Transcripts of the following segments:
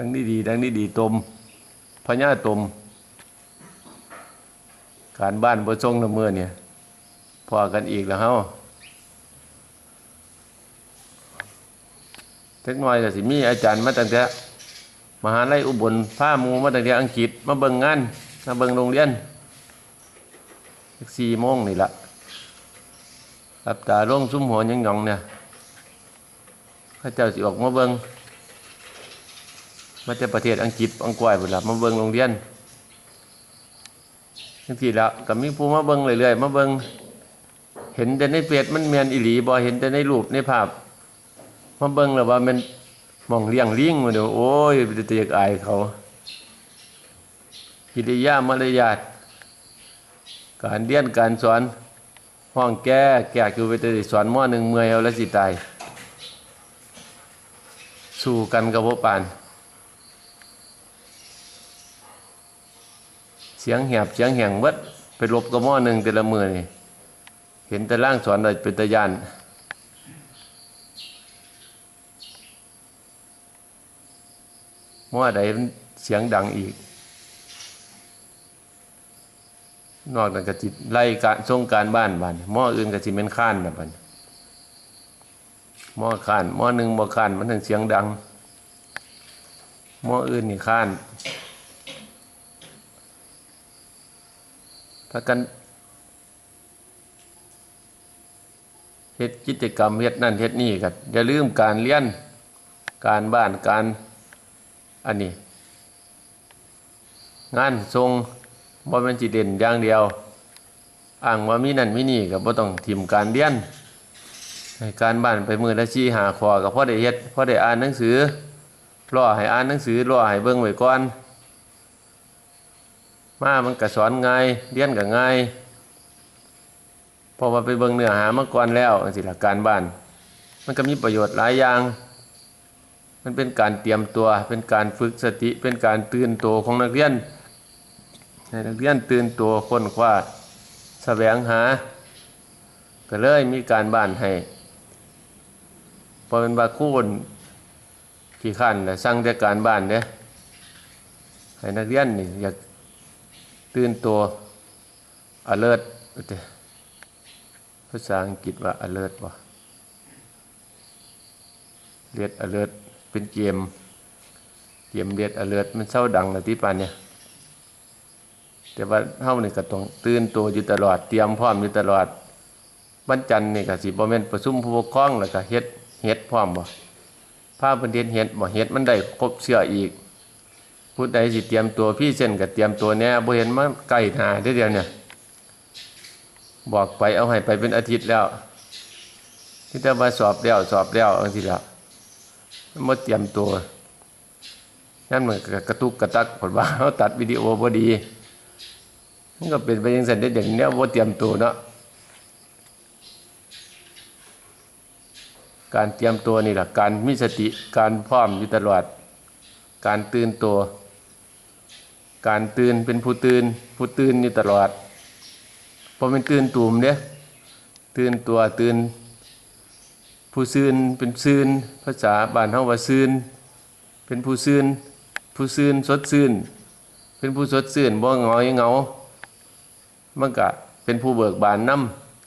ทั้งนี้ดีทั้งนี้ดีตมพญาตม การบ้านบ่ทรงละเมื่อเนี่ยพอกันอีกแล้วเฮาเทคโนโลยีสิมีอาจารย์มาตั้งแต่มหาลัยอุบลพามูมาตั้งแต่อังกฤษมาเบิ่งงานมาเบิ่งโรงเรียนสี่โมงนี่ละรับตาล่งซุ้มหัวยังหยองเนี่ยเข้าเจ้าสิออกมาเบิ่ง มาจากประเทศอังกฤษอังกฤษพุ่นล่ะมาเบิ่งโรงเรียนจังซี่ละก็มีผู้มาเบิ่งเรื่อยๆมาเบิ่งเห็นแต่ในเฟซมันแม่นอีหลีบ่เห็นแต่ในรูปในภาพมาเบิ่งแล้วว่ามันมองเลี้ยงลิงมาเดี๋ยวโอ้ยเป็นตะยากอายเขากิริยามารยาทการเรียนการสอนห้องแก้แก่คือไปแต่สอนม้อหนึ่งเมื่อยเอาแล้วสิตาย สู้กันกับพวกปาน เสียงแหบเสียงแหงเบิดไปลบกับมอหนึ่งแต่ละมือนี่เห็นแต่ร่างสอนเลยเป็นตะยานมั่วใดเสียงดังอีก นอกจากกจิตไล่การส่งการบ้านบ้านหม้ออื่นกจิเป็นข้านนะบ้านหม้อข้านหม้อหนึ่งหม้อข้านมันถึงเสียงดังหม้ออื่นนี่ข้าน ถ้ากันเฮ็ดกิจกรรมเฮ็ดนั่นเฮ็ดนี่กันอย่าลืมการเรียนการบ้านการอันนี้ งานทรงบ่แม่นจิเด่นอย่างเดียวอ้างว่ามีนั่นมีนี่ก็บ่ต้องทิมการเรียนให้การบ้านไปมือละชี้หาขอก็พอได้เฮ็ดพอได้อ่านหนังสือรอให้อ่านหนังสือรอให้เบิ่งไว้ก่อน มามันก็สอนง่ายเรียนก็ง่ายพอว่าไปเบิ่งเนื้อหามาก่อนแล้วจังซี่ล่ะการบ้าน มันก็มีประโยชน์หลายอย่าง มันเป็นการเตรียมตัว เป็นการฝึกสติ เป็นการตื่นตัวของนักเรียนให้นักเรียนตื่นตัวค้นคว้าแสวงหา ก็เลยมีการบ้านให้พอเป็นบาคูนขี้ขันแต่สั่งแต่การบ้านเนี่ยให้นักเรียนนี่อยาก ตื่นตัว alert ภาษาอังกฤษว่า alert บ่เรียด alert เป็นเกมเกมเรียด alert มันเศร้าดังนะที่ปานเนี่ยแต่ว่าเฮานี่ก็ต้องตื่นตัวอยู่ตลอดเตรียมพร้อมอยู่ตลอดวันจันทร์นี่ก็สิบ่แม่นประชุมผู้ปกครองแล้วก็เฮ็ดเฮ็ดพร้อมบ่พาเพิ่นเฮ็ดเฮ็ดบ่เฮ็ดมันได้ครบเชื่ออีก ผู้ใดสิเตรียมตัวพี่เส้นก็เตรียมตัวแน่บ่เห็นมาใกล้หนาเด้เดียวเนี่ย บอกไปเอาให้ไปเป็นอาทิตย์แล้วที่จะมาสอบแล้วสอบแล้วจังซี่ล่ะมาเตรียมตัวนั่นมันกระตุกกระตักผลว่าเขาตัดวิดีโอพอดีมันก็เป็นไปยังสันเด็ดอย่างเนี้ยว่าเตรียมตัวเนาะการเตรียมตัวนี่แหละการมีสติการพร้อมอยู่ตลอด การตื่นตัว การตื่นเป็นผู้ตื่น ผู้ตื่นอยู่ตลอดพอเป็นตื่นตูมเนี่ยตื่นตัวตื่น ผู้ซื่นเป็นซื่นภาษาบ้านเฮาว่าซื่นเป็นผู้ซื่นผู้ซื่นสดซื่นเป็นผู้สดซื่นบ่เหงาเงามันก็เป็นผู้เบิกบานน้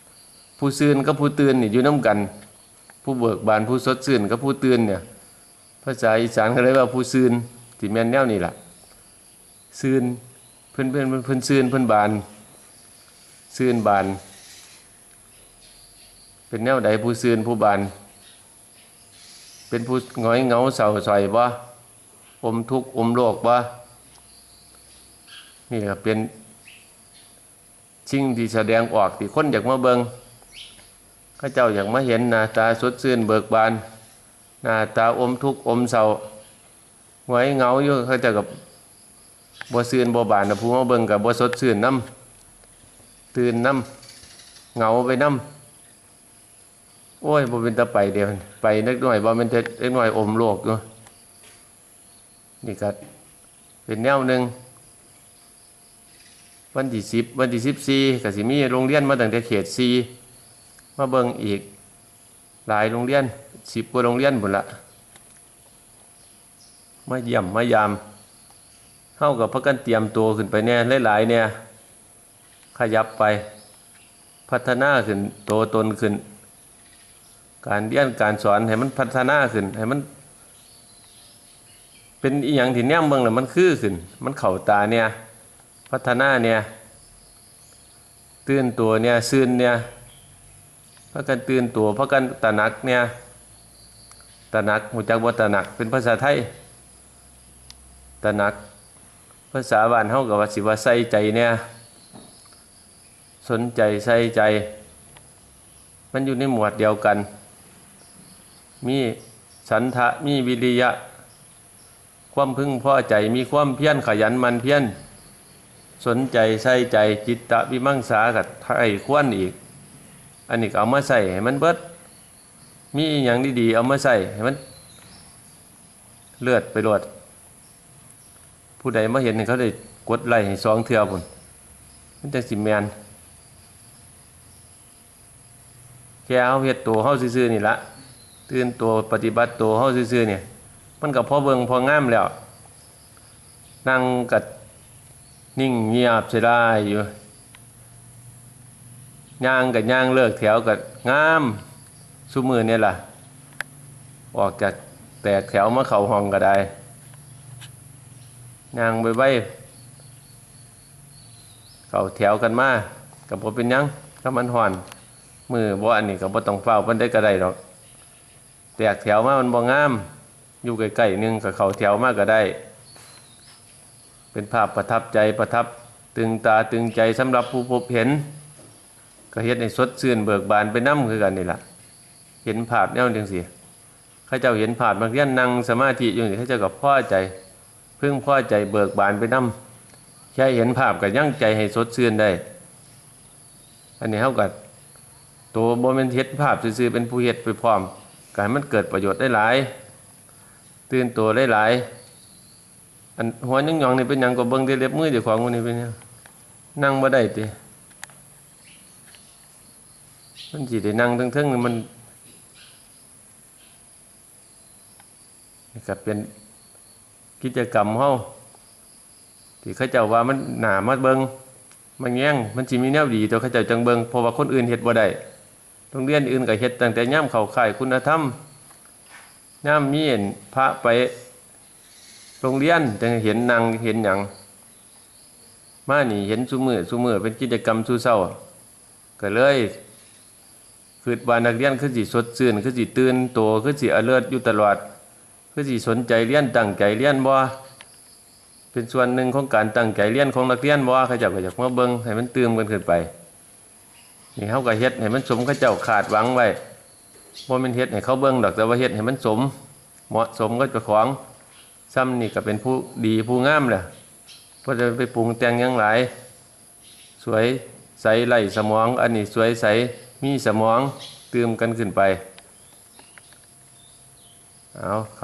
ำผู้ซื่นกับผู้ตื่นนี่อยู่นํกัน ผู้เบิกบานผู้สดซื่นกับผู้ตื่นเนี่ยภาษาอีสานเขาเรียกว่าผู้ซื่นที่แม่นแนวนี่แหละ ซื่นเพิ่อนเพิ่อนเพิ่อนซื่นเพิ่อนบานซื่นบาน เป็นแนวใดผู้ซื่นผู้บาน เป็นผู้หงอยเหงาเศร้าซอยบ่อมทุกข์อมโลกบ่นี่ก็เป็นสิ่งที่แสดงออกที่คนอยากมาเบิงข้าเจ้าอยากมาเห็นหน้าตาสดชื่นเบิกบานหน้าตาอมทุกข์อมเศร้าหงอยเหงาอยู่เขาเจ้ากับ บ่ซื่นบ่บานนะผู้มาเบิงกับบ่สดชื่นน้ำตื่นน้ำเหงาไปน้ำโอ้ยบ่เป็นตะไปเดียวไปนักหน่อยบ่เป็นเดเล็กหน่อยอมโลกอยู่นี่ก็เป็นแนวหนึ่งวันที่สิบวันที่สิบสี่ก็สิมีโรงเรียนมาตั้งแต่เขตสี่มาเบิ่งอีก หลายโรงเรียนสิบกว่าโรงเรียนหมดละมาเยี่ยมมายาม เฮากับพากันเตรียมตัวขึ้นไปแน่หลายๆเนี่ย ขยับไปพัฒนาขึ้นโตตนขึ้น การเรียนการสอนให้มันพัฒนาขึ้นให้มัน เป็นอีหยังที่แนมเบิ่งแล้วมันคือขึ้น มันเข้าตาเนี่ย พัฒนาเนี่ย ตื่นตัวเนี่ยซื่นเนี่ยพากันตื่นตัวพากันตระหนักเนี่ยตระหนักหูจักบ่ตระหนักเป็นภาษาไทยตระหนัก ภาษาบ้านเฮาก็ว่าสิว่าใส่ใจเนี่ยสนใจใส่ใจ มันอยู่ในหมวดเดียวกัน มีสันทะมีวิริยะ ความพึงพอใจมีความเพียรขยันมันเพียรสนใจใส่ใจจิตตะวิมังสากับไทยควรอีก อันนี้เอามาใส่ให้มันเบิด มีอย่างดีๆเอามาใส่ให้มันเลือดไปรวด ผู้ใดมาเห็นเขาได้กดไล่ให้สองเทือพุ่นมันจะสิแมนแค่เอาเฮ็ดตัวเฮาซื่อๆนี่ละตื่นตัวปฏิบัติตัวเฮาซื่อๆเนี่ยมันก็พอเบิงพองามแล้ว นั่งกัดนิ่งเงียบเสียได้อยู่ย่างกับย่างเลิกแถวกับงามสุมือเนี่ยล่ะ ออกจากแตกแถวมาเข่าห้องก็ได้ ย่างไปไว้เข่าแถวกันมากับผมเป็นยังถ้ามันห่อนมือบ่อันนี้ก็บ่ต้องเฝ้าเพิ่นได้ก็ได้ดอกแตกแถวมามันบ่งาม อยู่ใกล้ๆหนึงกับเข่าแถวมากก็ได้ เป็นภาพประทับใจประทับตึงตาตึงใจสำหรับผู้พบเห็น ก็เฮ็ดให้สดชื่นเบิกบานไปน้ำคือกันนี่แหละเห็นภาพแนวจังซี่ข้าเจ้าเห็นภาพนักเรียนนั่งสมาธิอยู่นี่ข้าเจ้าก็พอใจ พิ่งพอใจเบิกบานไปน้ำแค่เห็นภาพก็ยั่งใจให้สดชื่นได้ อันนี้เฮาก็ตัวบ่แม่นเฮ็ดภาพซื่อๆเป็นผู้เฮ็ดไปพร้อมก็ให้มันเกิดประโยชน์ได้หลาย ตื่นตัวได้หลาย อันหัวยังยองนี่เป็นยังก็เบิ่งได้เล็บมือเจ้าของคนนี้เป็นยังนั่งบ่ได้ติมันสิได้นั่งเทิงๆนี่มันนี่ก็เป็น กิจกรรมเฮาที่เขาเจ้าว่ามันหนามาเบิงมันแย่งมันสิมีแนวดีตัวเขาเจ้าจังเบิงเพราะว่าคนอื่นเฮ็ดบ่ได้โรงเรียนอื่นก็เฮ็ดตั้งแต่ย่ามเข้าค่ายคุณธรรมย่ามมีเห็นพระไปโรงเรียนแต่เห็นนางเห็นอย่างมานี่เห็นสุมือสุมือเป็นกิจกรรมสู่เศร้าก็เลยคือว่านักเรียนคือสิสดชื่นคือสิตื่นโตคือสิอเลิศอยู่ตลอด คือสิสนใจเรียนตั้งใจเรียนบ่เป็นส่วนหนึ่งของการตั้งใจเรียนของนักเรียนบ่เขาเจ้าก็อยากมาเบิ่งให้มันตื่มกันขึ้นไปนี่เฮาก็เฮ็ดให้มันสมเขาเจ้าขาดหวังไว้บ่แม่นเฮ็ดให้เขาเบิ่งดอกแต่ว่าเฮ็ดให้มันสม เหมาะสมกับเจ้าของซ้ำนี่ก็เป็นผู้ดีผู้งามแหละเพราะจะไปปรุงแต่งยังหลาย สวยใสไหลสมอง อันนี้สวยใสมีสมองเติมกันขึ้นไป เอาเ